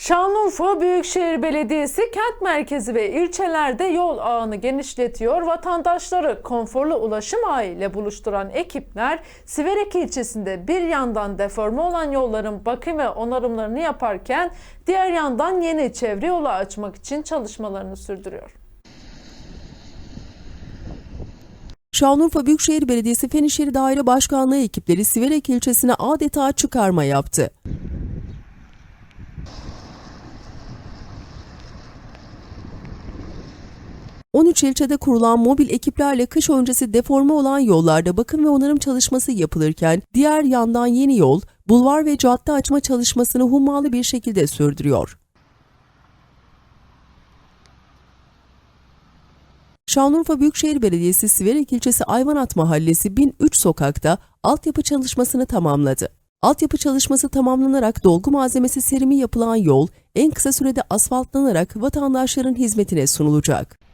Şanlıurfa Büyükşehir Belediyesi kent merkezi ve ilçelerde yol ağını genişletiyor. Vatandaşları konforlu ulaşım ağı ile buluşturan ekipler Siverek ilçesinde bir yandan deforme olan yolların bakım ve onarımlarını yaparken diğer yandan yeni çevre yolu açmak için çalışmalarını sürdürüyor. Şanlıurfa Büyükşehir Belediyesi Fen İşleri Daire Başkanlığı ekipleri Siverek ilçesine adeta çıkarma yaptı. ...13 ilçede kurulan mobil ekiplerle kış öncesi deforme olan yollarda bakım ve onarım çalışması yapılırken... ...diğer yandan yeni yol, bulvar ve cadde açma çalışmasını hummalı bir şekilde sürdürüyor. Şanlıurfa Büyükşehir Belediyesi Siverek ilçesi Ayvanat Mahallesi 1003 sokakta altyapı çalışmasını tamamladı. Altyapı çalışması tamamlanarak dolgu malzemesi serimi yapılan yol en kısa sürede asfaltlanarak vatandaşların hizmetine sunulacak.